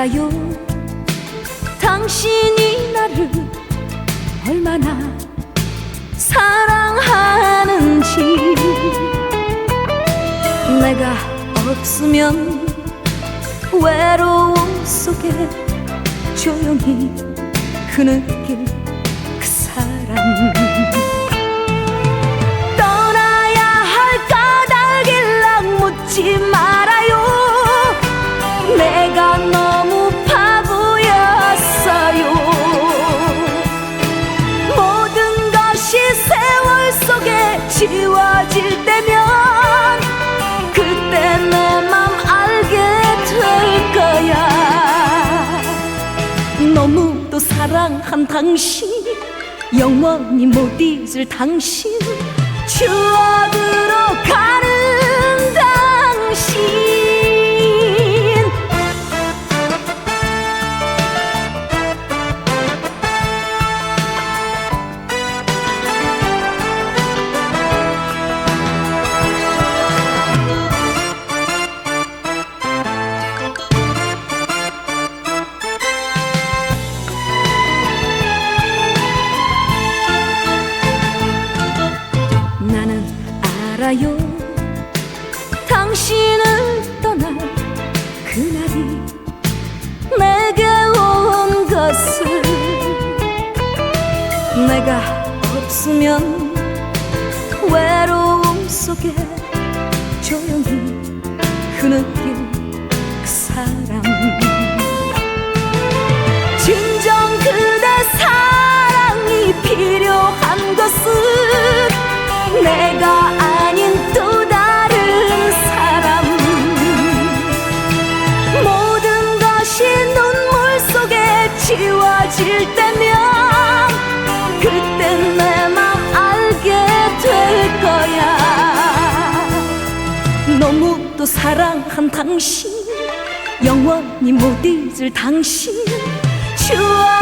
알아요. 당신이 나를 얼마나 사랑하는지. 내가 없으면 외로움 속에 조용히 그 흐느낄 그 사랑. 지워질 때면 그때 내 맘 알게 될 거야. 너무도 사랑한 당신 영원히 못 잊을 당신. 추억으로 당신을 떠날 그날이 내게 온 것을 내가 없으면 외로움 속에 조용히 흐느낄 지워질 때면 그때 내맘 알게 될 거야. 너무도 사랑한 당신 영원히 못 잊을 당신 추억